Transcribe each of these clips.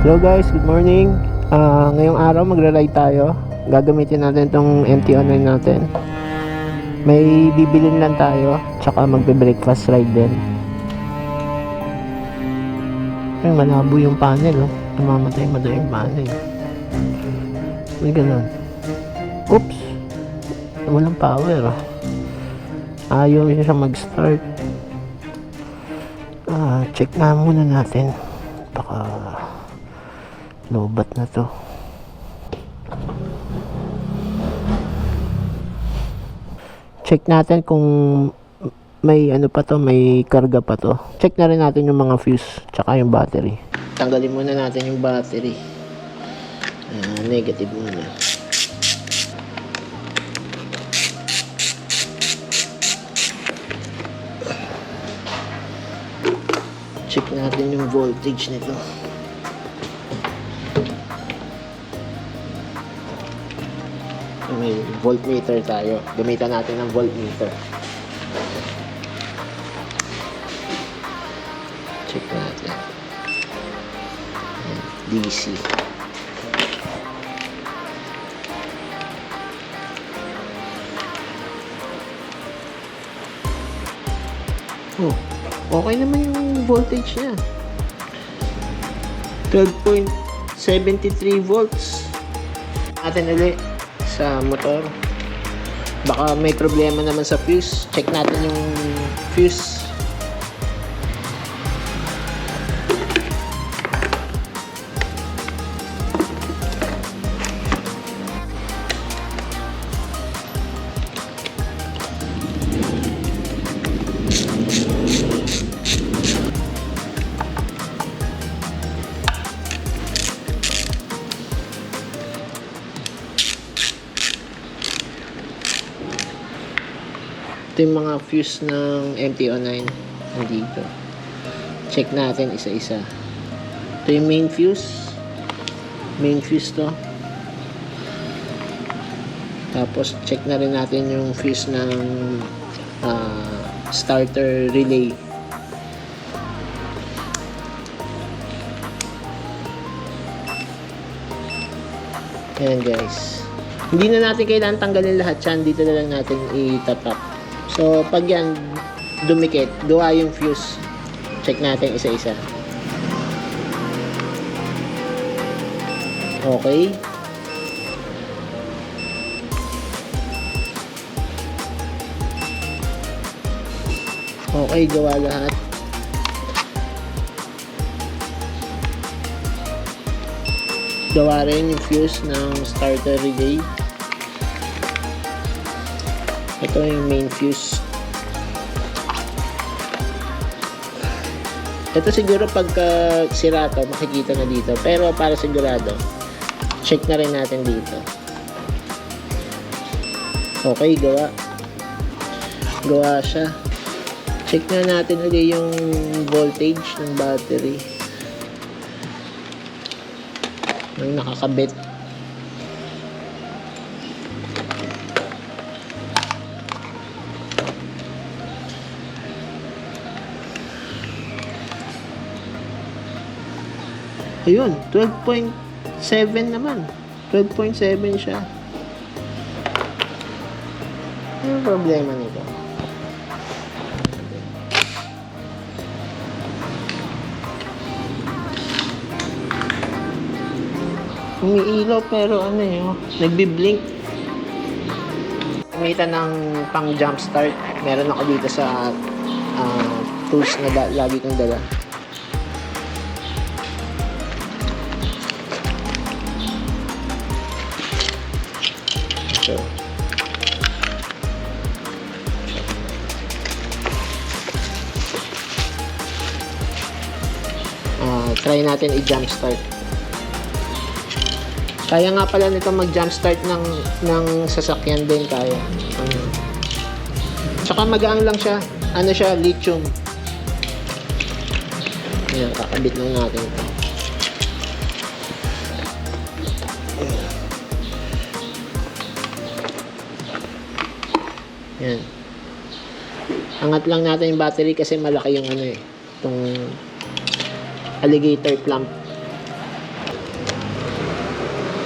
Hello guys, good morning. Ah, ngayong araw magra-ride tayo. Gagamitin natin tong MT-09 natin. May bibilin lang tayo, tsaka magbe-breakfast ride din. Ay, malabo yung panel, oh. Namamatay madaw yung panel. May ganun. Oops! Walang power, oh. Ayaw siya mag-start. Ah, check nga muna natin. Baka lobat na to. Check natin kung may ano pa to, may karga pa to. Check na rin natin yung mga fuse, tsaka yung battery. Tanggalin muna natin yung battery. Ah, negative muna. Check natin yung voltage nito. May voltmeter tayo. Gamitan natin ng voltmeter. Check natin. DC. Oh, okay naman yung voltage niya. 12.73 volts. Natin ulit sa motor. Baka may problema naman sa fuse. Check natin yung fuse. Ito yung mga fuse ng MT-09 nandito. Check natin isa-isa. Ito yung main fuse. Main fuse to. Tapos check na rin natin yung fuse ng ah, starter relay. Ayan guys. Hindi na natin kailangan tanggalin lahat yan. Dito na lang natin itatap. So, pag yan dumikit, gawa yung fuse. Check natin isa-isa. Okay. Okay, gawa lahat. Gawa rin yung fuse ng starter relay. Ito yung main fuse. Ito siguro pagka sira to, makikita na dito. Pero para sigurado, check na rin natin dito. Okay, gawa. Gawa siya. Check na natin ulit yung voltage ng battery. Yung nakakabit. Ayun, 12.7 naman. 12.7 siya. Ano problema nito? Umiilaw pero ano yun, nagbi-blink. Gamitan ng pang jump start. Meron ako dito sa ah, tools na lagi kong dala. Ah, try natin i-jump start. Kaya nga pala nito mag-jump start ng ng sasakyan din kaya. Ano. Tsaka magaan lang siya. Ano siya, lithium. Ayan, kakabit lang natin ito. Yan. Angat lang natin yung battery kasi malaki yung ano eh. Itong alligator clamp.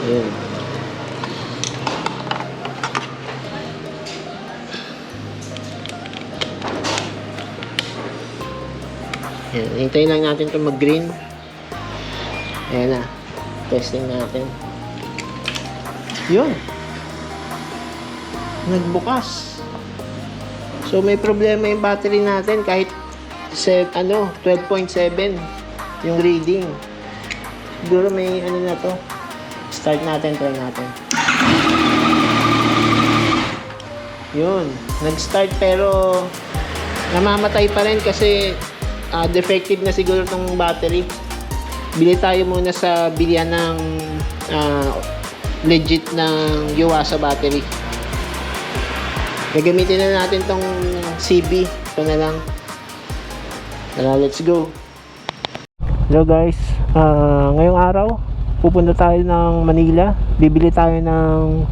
Ayan. Ayan. Hintayin lang natin ito mag-green. Ayan na. Testing natin. Yun. Nagbukas. So may problema yung battery natin kahit se, ano 12.7 yung reading. Siguro may ano na to. Start natin, try natin. Yun, nag-start pero namamatay pa rin kasi ah, defective na siguro tong battery. Bili tayo muna sa bilihan ng ah, legit ng Yuasa battery. Gagamitin na natin tong CB. Ito na lang. Tara, let's go. Hello guys. Ah, ngayong araw, pupunta tayo ng Manila. Bibili tayo ng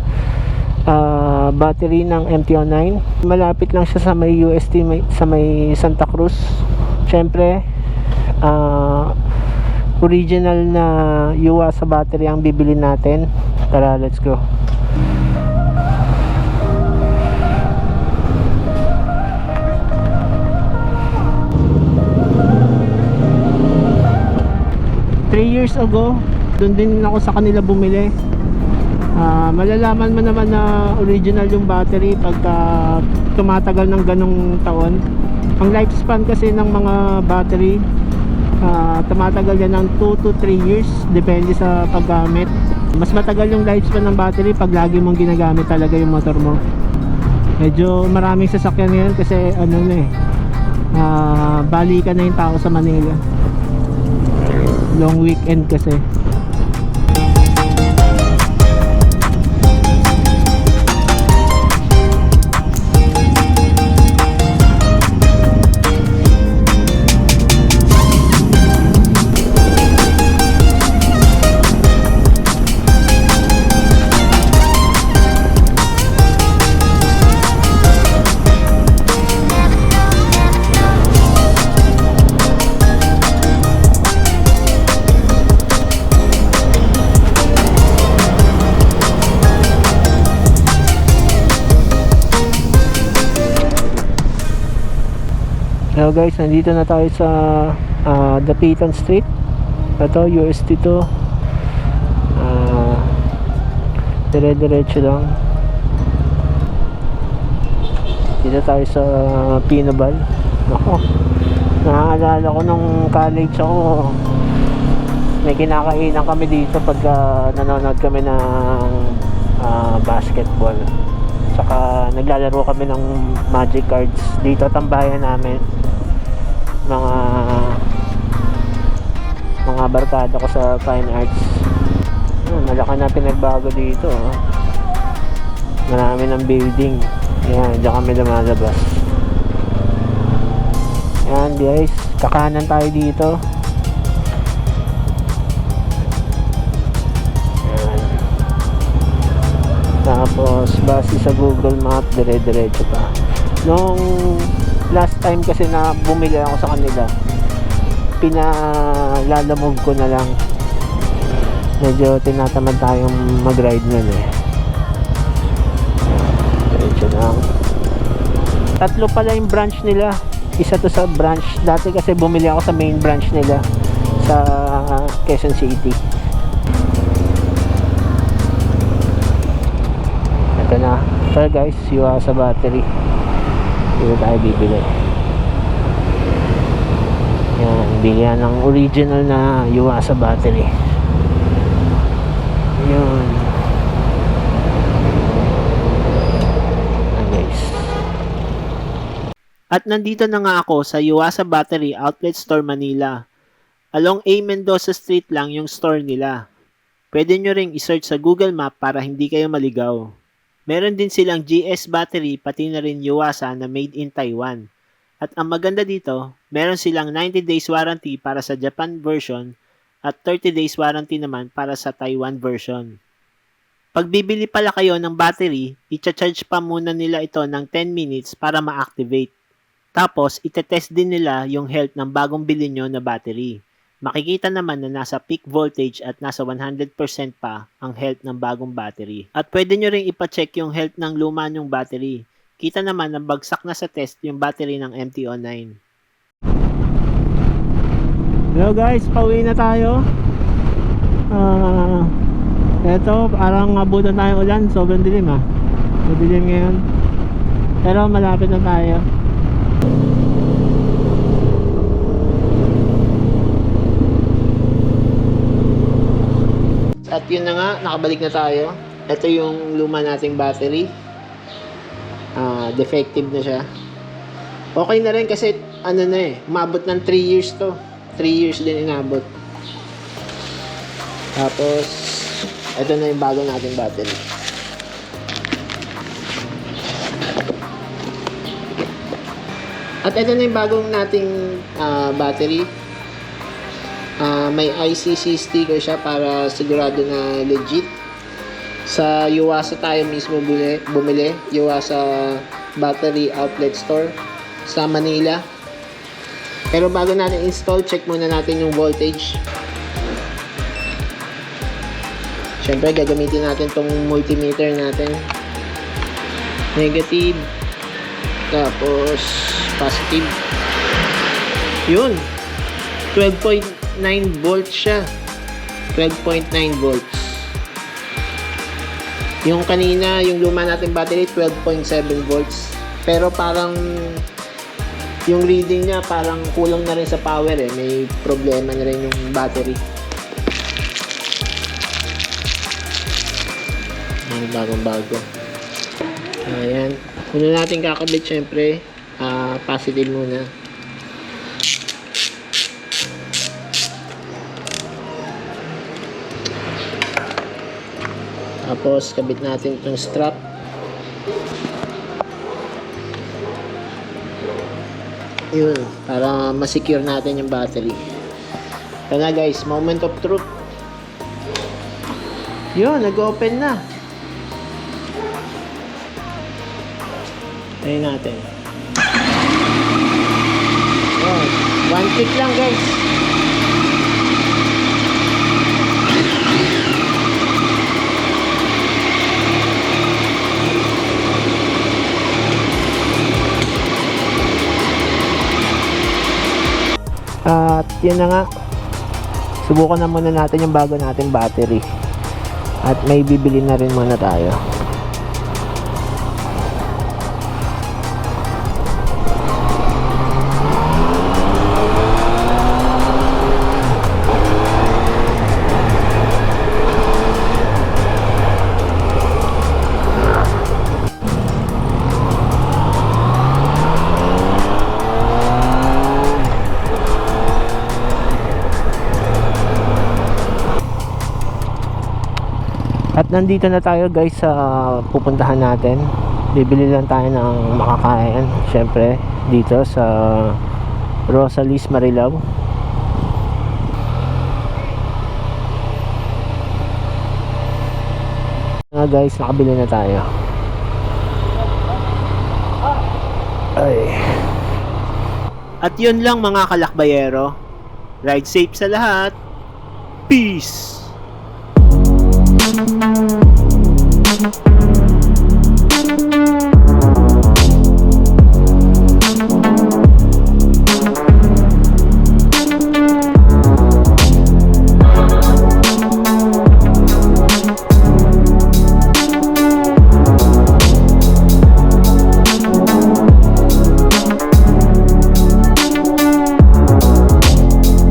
ah, battery ng MT-09. Malapit lang siya sa may UST, may, sa may Santa Cruz. Siyempre, ah, original na Yuasa battery ang bibili natin. Tara, let's go. Three years ago, doon din ako sa kanila bumili. Ah, malalaman mo naman na original yung battery pagka tumatagal ng ganong taon. Ang lifespan kasi ng mga battery, ah, tumatagal yan ng 2 to 3 years, depende sa paggamit. Mas matagal yung lifespan ng battery pag lagi mong ginagamit talaga yung motor mo. Medyo maraming sasakyan ngayon kasi ano na eh, ah, balikan na yung tao sa Manila long weekend kasi Hello guys, nandito na tayo sa ah, Dapitan Street. Ito, UST to. Ah, dire-diretso lang. Dito tayo sa Pinabal. Ako, naaalala ko nung college ako. May kinakainan kami dito pagka nanonood kami ng ah, basketball. Saka naglalaro kami ng magic cards dito tambayan namin. Mga mga barkada ko sa fine arts. Hmm, malaki na pinagbago dito. Oh. Marami ng building. Yan, diyan kami lumalabas. Yan guys, kakanan tayo dito. Yan. Tapos, base sa Google Map, dire-diretso pa. Nung last time kasi na bumili ako sa kanila, pinalalamove ko na lang. Medyo tinatamad tayong mag-ride nun eh. Diretso lang. Tatlo pala yung branch nila. Isa to sa branch. Dati kasi bumili ako sa main branch nila sa Quezon City. Ito na. Ito guys, Yuasa battery. Dito tayo bibili. Yan, bilihan ng original na Yuasa battery. Yun. Guys. At nandito na nga ako sa Yuasa Battery Outlet Store Manila. Along A. Mendoza Street lang yung store nila. Pwede nyo ring isearch sa Google Map para hindi kayo maligaw. Meron din silang GS battery pati na rin Yuasa na made in Taiwan. At ang maganda dito, meron silang 90 days warranty para sa Japan version at 30 days warranty naman para sa Taiwan version. Pag bibili pala kayo ng battery, i-charge pa muna nila ito ng 10 minutes para ma-activate. Tapos, itetest din nila yung health ng bagong bili nyo na battery. Makikita naman na nasa peak voltage at nasa 100% pa ang health ng bagong battery. At pwede nyo rin ipacheck yung health ng luma nyong battery. Kita naman na bagsak na sa test yung battery ng MTO9. Hello guys, pauwi na tayo. Ah, eto, parang abutan tayo ulan, sobrang dilim ah. Madilim ngayon. Pero malapit na tayo. Yun na nga, nakabalik na tayo. Ito yung luma nating battery. Ah, defective na siya. Okay na rin kasi ano na eh, umabot ng 3 years to. 3 years din inabot. Tapos, ito na yung bago nating battery. At ito na yung bagong nating ah, battery. Ah, may ICC sticker siya para sigurado na legit. Sa Yuasa tayo mismo bumili, bumili. Yuasa Battery Outlet Store sa Manila. Pero bago natin install, check muna natin yung voltage. Siyempre, gagamitin natin tong multimeter natin. Negative. Tapos, positive. Yun. 12.9 volts siya. 12.9 volts. Yung kanina, yung luma natin battery, 12.7 volts. Pero parang yung reading niya parang kulang na rin sa power eh. May problema na rin yung battery. Ayan, bagong bago. Ayan. Una natin kakabit syempre. ah positive muna. Tapos, kabit natin itong strap. Yun, para masecure natin yung battery. Ito na guys, moment of truth. Yun, nag-open na. Ayun natin. Yun, one click lang guys. Yun na nga. Subukan na muna natin yung bago nating battery. At may bibili na rin muna tayo. Nandito na tayo guys sa pupuntahan natin. Bibili lang tayo ng makakain. Syempre, dito sa Rosalis Marilao. Nga guys, nakabili na tayo. Ay. At yun lang mga kalakbayero. Ride safe sa lahat. Peace! Thank you.